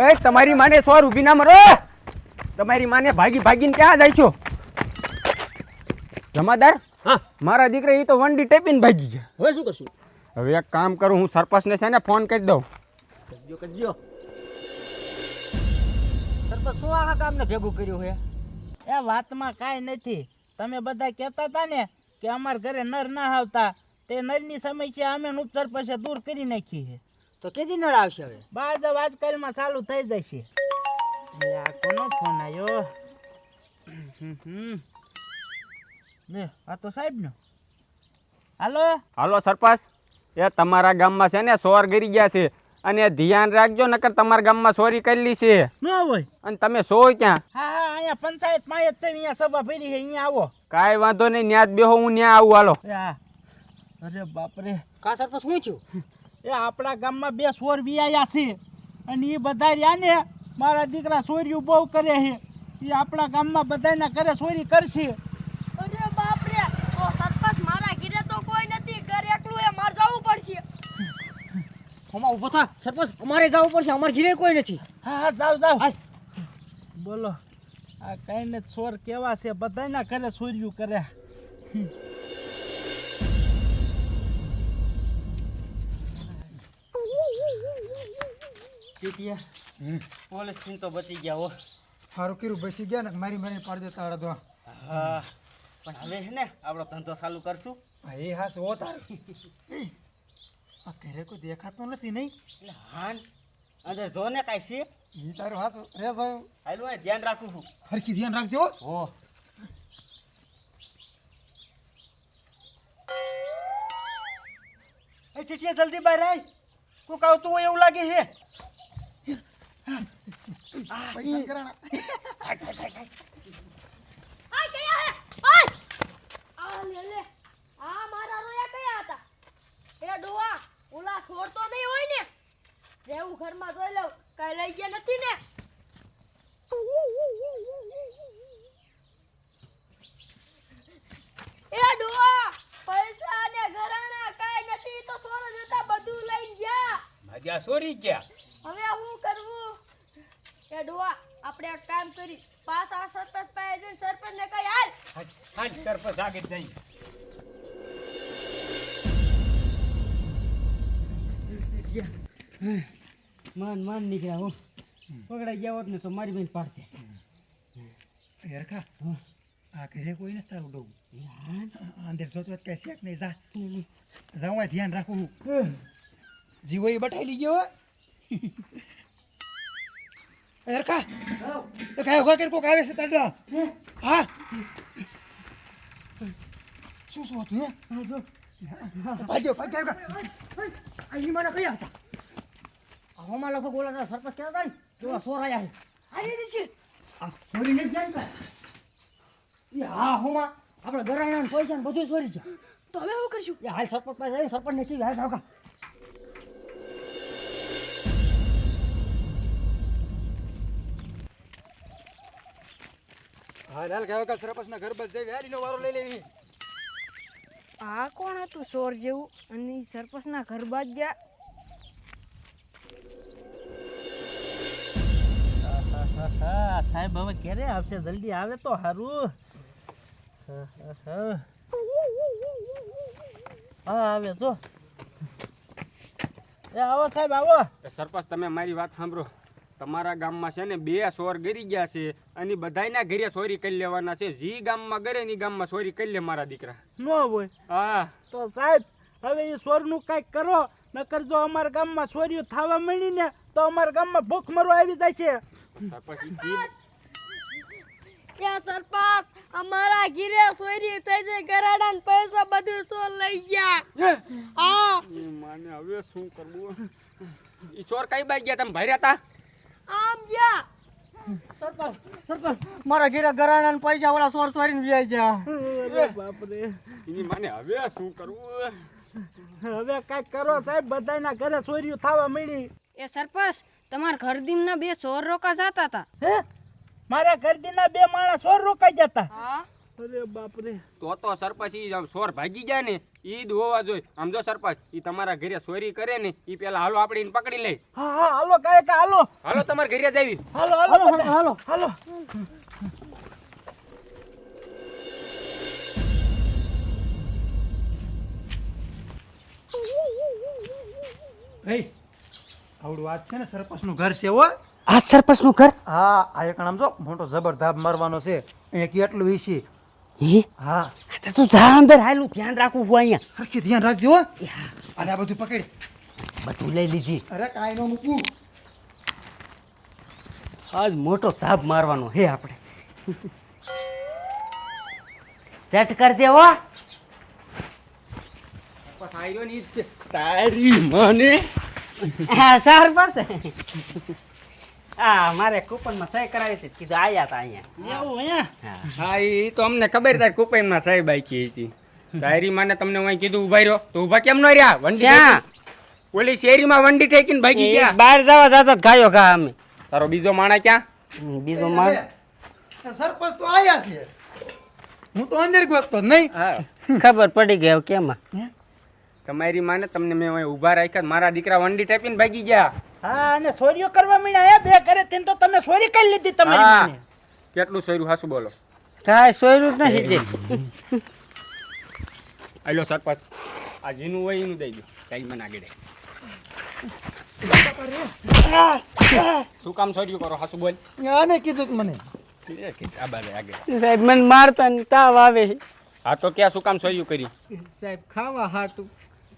એ તમારી માને સોર ઊભી ના મરો. તમારી માને ભાગી ભાગીને ક્યાં જાય છો? જમાદાર હા. મારા દીકરા એ તો વંડી ટેપીને ભાગી ગયા. હવે શું કરશું? હવે એક કામ કરું હું સરપંચને છે ને ફોન કરી દઉં. કરજો કરજો. સરપંચ શું આખા કામને ભેગું કર્યું હે? એ વાતમાં કાંઈ નથી. તમે બધા કહેતા હતા ને કે અમારા ઘરે નર ના આવતા. તે નરની સમસ્યા અમે ઉપસર પાસે દૂર કરી નાખી છે. તો કે દિન આવશે હવે? બાદ હવે આજકાલમાં ચાલુ થઈ જશે. આ કોનો ફોન આવ્યો. લે આ તો સાહેબનો. હાલો? હાલો સરપંચ. એ તમારા ગામમાં છે ને સોર ગરી ગયા છે. અને ધ્યાન રાખજો નકર તમારા ગામમાં ચોરી કરેલી છે. ન હોય. અને તમે સો ક્યાં? હા હા અહીંયા પંચાયતમાં જ છે અહીંયા સભા ભરી છે અહીંયા આવો. કાંઈ વાંધો નહીં ન્યાજ બેહો હું ન્યા આવું હાલો. હા અરે બાપરે. કા સરપંચ શું થયું એ આપણા ગામમાં બે સોર વિયા છે. અને એ બધા રહ્યા ને મારા દીકરા ચોર્યું બહુ કરે છે. એ આપણા ગામમાં બધાના ઘરે સોરી કરશે. અરે બાપ રે તો સરપંચ મારા ઘરે તો કોઈ નથી ઘરે એકલું એ માર જવું પડશે. હમણાં ઊભો થા સરપંચ અમારે જવું પડશે અમારે ઘીરે કોઈ નથી. હા હા જાવ જાવ હાલ. બોલો આ કઈ ને ચોર કેવા છે બધાના ઘરે સોર્યું કરે. ટીટિયા પોલીસથી તો બચી ગયા હો. સારું કીરું બેસી ગયા ને મારી મારી પાડી દેતા અડધો હા. પણ હવે છે ને આપણો ધંધો ચાલુ કરશું. એ હો તારું. આ ઘરે કોઈ દેખાતો નથી નહીં? એટલે હાન અંદર જો ને કાંઈ છે. એ તારું હાસ રે જાવ હાલું એ ધ્યાન રાખું છું. હરખી ધ્યાન રાખજો. હો. એ ટીટિયા જલ્દી બહાર આય. કોક આવતું હોય એવું લાગે છે. પૈસા કરાણા. આ કયા હે? આય આ લે લે. આ મારા રોયા કયા હતા? એ ડોવા ઓલા છોડતો નહીં હોય ને? રેવું ઘરમાં જોઈ લઉં કઈ લઈ ગયા નથી ને? એ ડોવા પૈસા ને ઘરાણા કઈ નથી તો સોનો જતા બધું લઈ ગયા. મજા સોરી ગયા? ડોવા આપણે આ કામ કરી પાછા સરપંચ પાસે જઈને સરપંચ ને કઈ હાલ હાલ સરપંચ આગળ જઈ માન માન નીકળ્યા હો. પકડાઈ ગયા હોત ને તો મારી બેન પાડતે. હરખા આ ઘરે કોઈ નથી તારું ડોવું અંદર જોત વાત કઈ શેક નહીં જા. જાઉં આ ધ્યાન રાખું જીવો એ બટાઈ લઈ ગયો હો. એ હરખા. તો કાંઈ હોગા કોક આવે છે તાડા હા? શું શું હતું હે? હા જો. ભાગ્યો ભાગ્યો અહીં મને કયા હતા? હમણાં લગભગ ઓલા સરપંચ કહેતા હતા ને સોર આયા છે. આવી છે. આ ચોરી નહીં જાય ને એ હા હોમાં આપણે ગરાણા પૈસા બધું સોરી છે. તો હવે શું કરશું? એ હાલ સરપંચ પાસે સરપંચ ને કીધું હાલ હા હાલ ગયો કાલ સરપંચના ઘર બસ જઈ વેરીનો વારો લઈ લેવી આ કોણ હતું? સોર જેવું? અને સરપંચના ઘર બાદ ગયા? હા સાહેબ હવે ક્યારે આવશે? જલ્દી આવે તો સારું હા આવે જો. એ આવો સાહેબ આવો. એ સરપંચ તમે મારી વાત સાંભળો. તમારા ગામમાં છે ને બે સોર ગરી ગયા છે. અને બધાયના ઘરે સોરી કરી લેવાના છે. જી ગામમાં ગરે ની ગામમાં સોરી કરી લે મારા દીકરા. નો હોય. હા. તો સાહેબ હવે એ ચોરનું કાંઈક કરો નકર જો અમારા ગામમાં સોરીઓ થવા મળી ને તો અમારા ગામમાં ભૂખ મરવા આવી જાય છે. કે સરપંચ અમારા ઘીરે સોરી થઈ જાય ગરાડા પૈસા બધું સો લઈ ગયા. હા? માને હવે શું કરવું? ઈ ચોર કઈ બાઈ ગયા? તમે ભર્યા હતા આમ ગયા. સરપંચ સરપંચ મારા ઘેરે ગરાણા પૈસા વાળા સોર ચોરીને વ્યાઈ ગયા. બાપરે. એની માને હવે શું કરવું? હવે કાંઈક કરો સાહેબ બધાના ઘરે ચોરીઓ થવા મળી એ સરપંચ તમારા ઘર દીમના બે સોર રોકા જતા હતા. હે? મારા ઘરદીના બે માણસ સોર રોકાઈ જતા. હા. અરે બાપ રે તો તો સરપંચ ઈ સોર ભાગી જાય ને ઈ જ હોવા જોઈએ. આમ જો સરપંચ ઈ તમારા ઘરે ચોરી કરે ને ઈ પેલા હાલો આપણે પકડી લઈ હા હા હાલો કાયકા હાલો. હાલો તમાર ઘરે જ હાલો હાલો હાલો હાલો એ આવડું વાત છે ને સરપંચનું ઘર છે હો. આ સરપંચનું ઘર? હા આ એક આમ જો મોટો જબરદાબ મારવાનો છે. અહીંયા કેટલું વીસી હે? હા. તો તું જા અંદર હાલું ધ્યાન રાખવું હું અહીંયા. હરખી ધ્યાન રાખજો હો. અને આ બધું પકડી. બધું લઈ લીધી અરે કાંઈ નો મૂકું. આજ મોટો તાપ મારવાનો હે આપણે. સેટ કરજે હો. તારી મને. હા સરપંચ હા મારે કૂપનમાં સહી કરાવી હતી કીધું આયા હતા અહીંયા. એવું અહીંયા હા. એ તો અમને ખબર તારી કૂપનમાં સાહેબ આખી હતી. તારી માને તમને અહીં કીધું ઊભા રહ્યો. તો ઊભા કેમ ન રહ્યા? વંડી? ઓલી શેરીમાં વંડી ઠેકીને ભાગી ગયા. બહાર જવા જતા ગાયો ખા અમે. તારો બીજો માણા ક્યાં? બીજો માણા. સરપંચ તો આયા છે. હું તો અંદર ગોતતો નહીં. હા. ખબર પડી ગઈ કેમાં. તમારી માને તમને મેં અહીં ઊભા રાખ્યા મારા દીકરા વંડી ટેપીને ભાગી ગયા. હા અને ચોરીઓ કરવા મળ્યા બે ઘરે થઈને તો તમે ચોરી કરી લીધી તમારી માને. કેટલું સોયરું? હાસુ બોલો. કાંઈ સોયરું જ નથી જે. આલો સરપંચ આ જીનું હોય એનું દઈ દો. કઈ મને આગળ શું કામ સોર્યું કરો? હાસુ બોલ. આને કીધું તું મને. એ કે આ બાજુ આગળ. સાહેબ મને મારતા ને તાવ આવે હા તો ક્યાં શું કામ સોર્યું કરી સાહેબ ખાવા હાટું.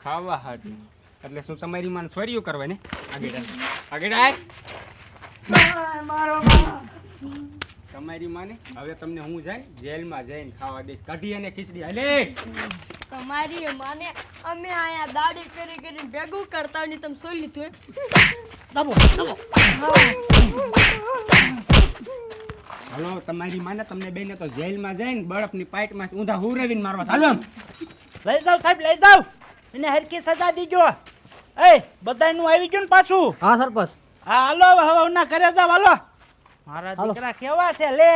ખાવા હાટું. એટલે શું તમારી માને છોરીઓ કરવા ને? આગળ આય. આગળ આય તમારી માને? હવે તમને હું જાય જેલમાં જઈને ખાવા દઈશ. કઢી અને ખીચડી. હાલે! તમારી માને અમે આયા દાડી કરી કરીને ભેગું કરતા હોય ને તમે સોઈ લીધું હે? દબો દબો. હલો તમારી માને તમને બેને તો જેલમાં જઈને બરફની પાઇટમાં ઊંધા હુરવીને મારવા. ચાલો. લઈ જાઓ સાહેબ લઈ જાઓ. એને હરકી સજા દીજો. એ બધાનું આવી ગયું ને પાછું. હા સરપંચ. હા હાલો હવે ના ઘરે જાવ હાલો. મારા દીકરા કેવા છે લે.